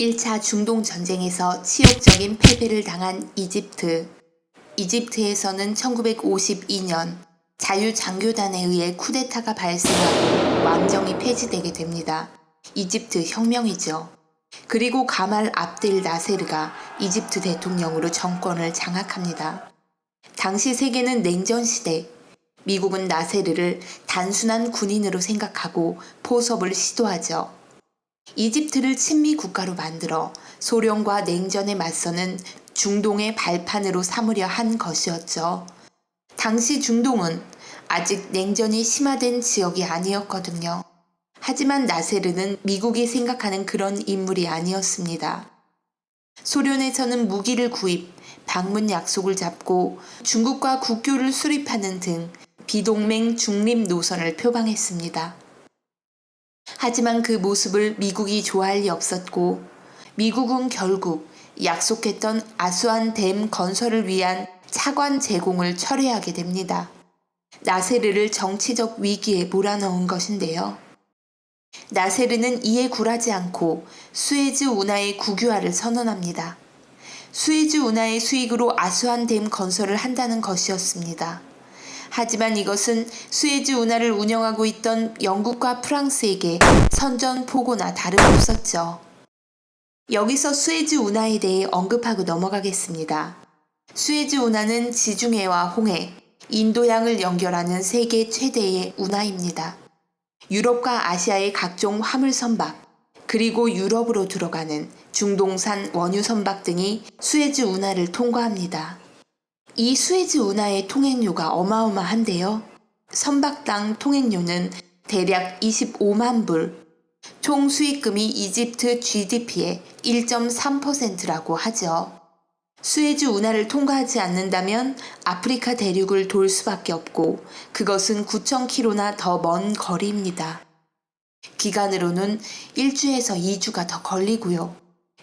1차 중동 전쟁에서 치욕적인 패배를 당한 이집트. 이집트에서는 1952년 자유장교단에 의해 쿠데타가 발생하고 왕정이 폐지되게 됩니다. 이집트 혁명이죠. 그리고 가말 압델 나세르가 이집트 대통령으로 정권을 장악합니다. 당시 세계는 냉전 시대. 미국은 나세르를 단순한 군인으로 생각하고 포섭을 시도하죠. 이집트를 친미 국가로 만들어 소련과 냉전에 맞서는 중동의 발판으로 삼으려 한 것이었죠. 당시 중동은 아직 냉전이 심화된 지역이 아니었거든요. 하지만 나세르는 미국이 생각하는 그런 인물이 아니었습니다. 소련에서는 무기를 구입, 방문 약속을 잡고 중국과 국교를 수립하는 등 비동맹 중립 노선을 표방했습니다. 하지만 그 모습을 미국이 좋아할 리 없었고 미국은 결국 약속했던 아수안 댐 건설을 위한 차관 제공을 철회하게 됩니다. 나세르를 정치적 위기에 몰아넣은 것인데요. 나세르는 이에 굴하지 않고 수에즈 운하의 국유화를 선언합니다. 수에즈 운하의 수익으로 아수안 댐 건설을 한다는 것이었습니다. 하지만 이것은 수에즈 운하를 운영하고 있던 영국과 프랑스에게 선전포고나 다름없었죠. 여기서 수에즈 운하에 대해 언급하고 넘어가겠습니다. 수에즈 운하는 지중해와 홍해, 인도양을 연결하는 세계 최대의 운하입니다. 유럽과 아시아의 각종 화물 선박, 그리고 유럽으로 들어가는 중동산 원유 선박 등이 수에즈 운하를 통과합니다. 이 수에즈 운하의 통행료가 어마어마한데요. 선박당 통행료는 대략 25만 불, 총 수익금이 이집트 GDP의 1.3%라고 하죠. 수에즈 운하를 통과하지 않는다면 아프리카 대륙을 돌 수밖에 없고 그것은 9,000km나 더 먼 거리입니다. 기간으로는 1주에서 2주가 더 걸리고요.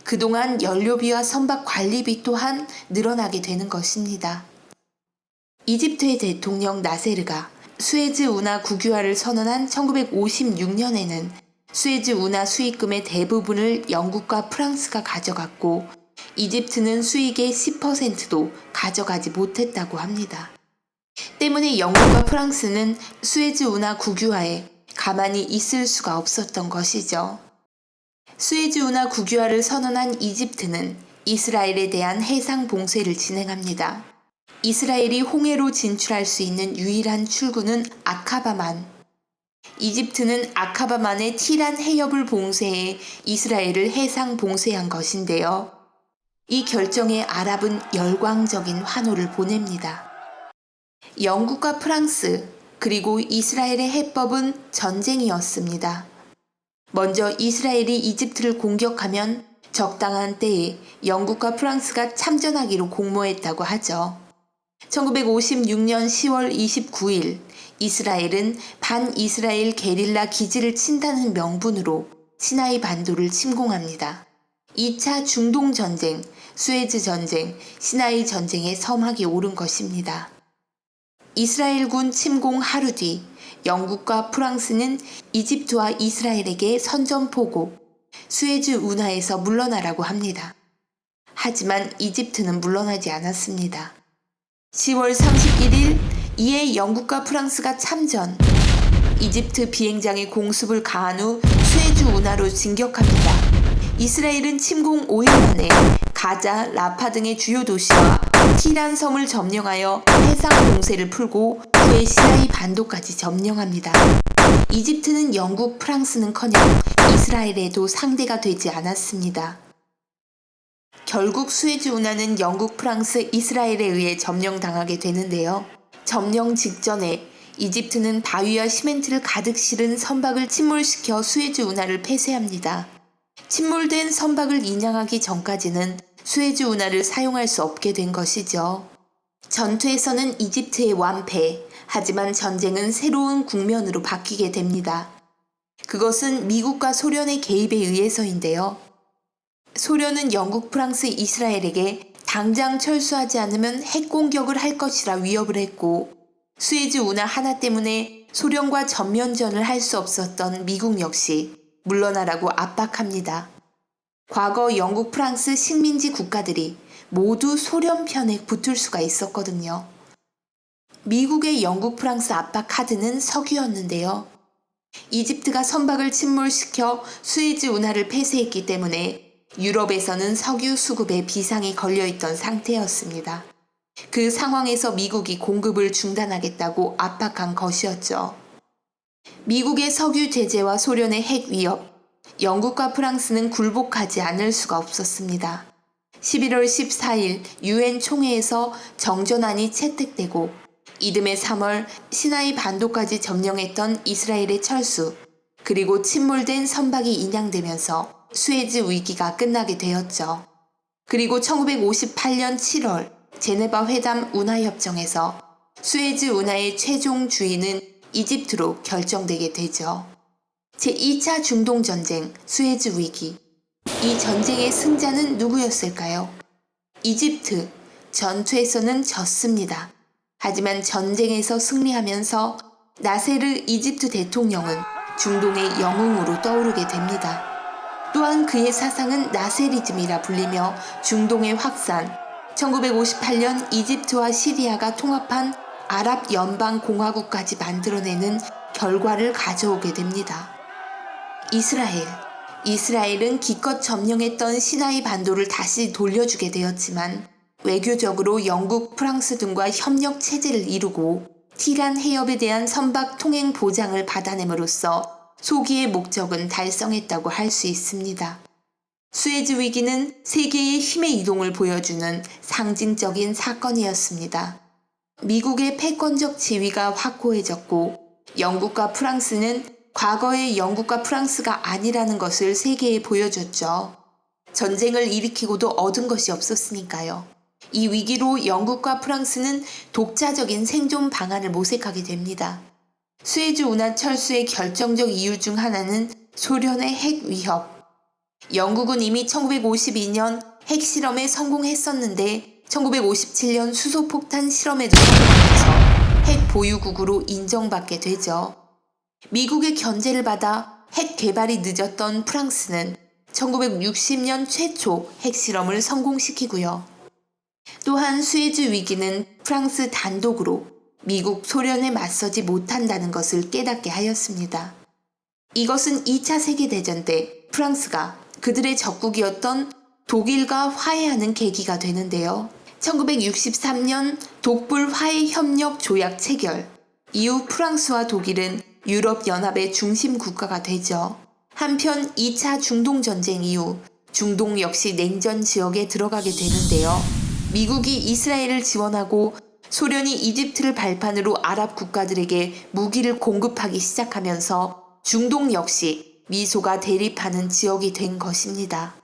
그동안 연료비와 선박 관리비 또한 늘어나게 되는 것입니다. 이집트의 대통령 나세르가 수에즈 운하 국유화를 선언한 1956년에는 수에즈 운하 수익금의 대부분을 영국과 프랑스가 가져갔고 이집트는 수익의 10%도 가져가지 못했다고 합니다. 때문에 영국과 프랑스는 수에즈 운하 국유화에 가만히 있을 수가 없었던 것이죠. 수에즈 운하 국유화를 선언한 이집트는 이스라엘에 대한 해상 봉쇄를 진행합니다. 이스라엘이 홍해로 진출할 수 있는 유일한 출구는 아카바만. 이집트는 아카바만의 티란 해협을 봉쇄해 이스라엘을 해상 봉쇄한 것인데요. 이 결정에 아랍은 열광적인 환호를 보냅니다. 영국과 프랑스, 그리고 이스라엘의 해법은 전쟁이었습니다. 먼저 이스라엘이 이집트를 공격하면 적당한 때에 영국과 프랑스가 참전하기로 공모했다고 하죠. 1956년 10월 29일 이스라엘은 반이스라엘 게릴라 기지를 친다는 명분으로 시나이 반도를 침공합니다. 2차 중동 전쟁, 수에즈 전쟁, 시나이 전쟁의 서막이 오른 것입니다. 이스라엘군 침공 하루 뒤 영국과 프랑스는 이집트와 이스라엘에게 선전포고 수에즈 운하에서 물러나라고 합니다. 하지만 이집트는 물러나지 않았습니다. 10월 31일 이에 영국과 프랑스가 참전, 이집트 비행장에 공습을 가한 후 수에즈 운하로 진격합니다. 이스라엘은 침공 5일 만에 가자, 라파 등의 주요 도시와 티란 섬을 점령하여 해상 공세를 풀고 후에 시나이 반도까지 점령합니다. 이집트는 영국, 프랑스는커녕 이스라엘에도 상대가 되지 않았습니다. 결국 수에즈 운하는 영국, 프랑스, 이스라엘에 의해 점령당하게 되는데요. 점령 직전에 이집트는 바위와 시멘트를 가득 실은 선박을 침몰시켜 수에즈 운하를 폐쇄합니다. 침몰된 선박을 인양하기 전까지는 수에즈 운하를 사용할 수 없게 된 것이죠. 전투에서는 이집트의 완패, 하지만 전쟁은 새로운 국면으로 바뀌게 됩니다. 그것은 미국과 소련의 개입에 의해서인데요. 소련은 영국, 프랑스, 이스라엘에게 당장 철수하지 않으면 핵 공격을 할 것이라 위협을 했고, 수에즈 운하 하나 때문에 소련과 전면전을 할 수 없었던 미국 역시 물러나라고 압박합니다. 과거 영국, 프랑스 식민지 국가들이 모두 소련 편에 붙을 수가 있었거든요. 미국의 영국, 프랑스 압박 카드는 석유였는데요. 이집트가 선박을 침몰시켜 수에즈 운하를 폐쇄했기 때문에 유럽에서는 석유 수급에 비상이 걸려있던 상태였습니다. 그 상황에서 미국이 공급을 중단하겠다고 압박한 것이었죠. 미국의 석유 제재와 소련의 핵 위협, 영국과 프랑스는 굴복하지 않을 수가 없었습니다. 11월 14일 유엔 총회에서 정전안이 채택되고 이듬해 3월 시나이 반도까지 점령했던 이스라엘의 철수, 그리고 침몰된 선박이 인양되면서 수에즈 위기가 끝나게 되었죠. 그리고 1958년 7월 제네바 회담 운하협정에서 수에즈 운하의 최종 주인은 이집트로 결정되게 되죠. 제2차 중동전쟁 수에즈 위기. 이 전쟁의 승자는 누구였을까요? 이집트. 전투에서는 졌습니다. 하지만 전쟁에서 승리하면서 나세르 이집트 대통령은 중동의 영웅으로 떠오르게 됩니다. 또한 그의 사상은 나세리즘이라 불리며 중동의 확산, 1958년 이집트와 시리아가 통합한 아랍 연방 공화국까지 만들어내는 결과를 가져오게 됩니다. 이스라엘. 이스라엘은 기껏 점령했던 시나이 반도를 다시 돌려주게 되었지만 외교적으로 영국, 프랑스 등과 협력 체제를 이루고 티란 해협에 대한 선박 통행 보장을 받아냄으로써 소기의 목적은 달성했다고 할 수 있습니다. 수에즈 위기는 세계의 힘의 이동을 보여주는 상징적인 사건이었습니다. 미국의 패권적 지위가 확고해졌고 영국과 프랑스는 과거의 영국과 프랑스가 아니라는 것을 세계에 보여줬죠. 전쟁을 일으키고도 얻은 것이 없었으니까요. 이 위기로 영국과 프랑스는 독자적인 생존 방안을 모색하게 됩니다. 수에즈 운하 철수의 결정적 이유 중 하나는 소련의 핵 위협. 영국은 이미 1952년 핵 실험에 성공했었는데 1957년 수소폭탄 실험에도 성공해서 핵 보유국으로 인정받게 되죠. 미국의 견제를 받아 핵 개발이 늦었던 프랑스는 1960년 최초 핵 실험을 성공시키고요. 또한 수에즈 위기는 프랑스 단독으로 미국, 소련에 맞서지 못한다는 것을 깨닫게 하였습니다. 이것은 2차 세계대전 때 프랑스가 그들의 적국이었던 독일과 화해하는 계기가 되는데요. 1963년 독불 화해 협력 조약 체결 이후 프랑스와 독일은 유럽 연합의 중심 국가가 되죠. 한편 2차 중동 전쟁 이후 중동 역시 냉전 지역에 들어가게 되는데요. 미국이 이스라엘을 지원하고 소련이 이집트를 발판으로 아랍 국가들에게 무기를 공급하기 시작하면서 중동 역시 미소가 대립하는 지역이 된 것입니다.